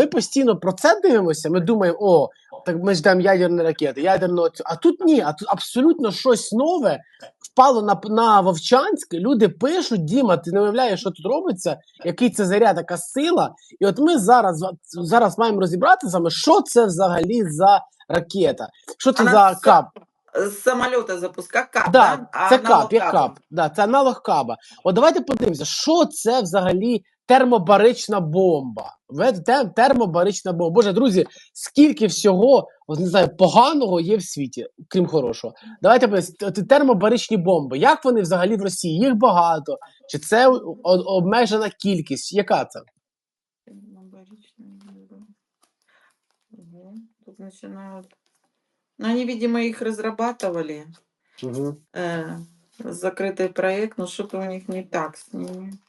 Ми постійно про це дивимося. Ми думаємо, о, так ми ждемо ядерні ракети, ядерного цю. А тут ні, а тут абсолютно щось нове впало на, на Вовчанськ. Люди пишуть, Діма, ти не уявляєш, що тут робиться, який це заряд, така сила. І от ми зараз, зараз маємо розібрати з що це взагалі за ракета, що це Вона за кап. З самоліта запускає кап, Да, да? Це кап, як кап. Да, це аналог каба. От давайте подивимося, що це взагалі термобарична бомба. Ви- те- Термобарична бомба. Боже, друзі, скільки всього от, не знаю, поганого є в світі, крім хорошого. Давайте подивимося, от термобаричні бомби. Як вони взагалі в Росії? Їх багато. Чи це о- о- обмежена кількість? Яка це? Термобаричная бомба. Ого, Тут начинают... Ну, они, видимо, их разрабатывали. Угу. Э, закрытый проект, но что-то у них не так с ними. М,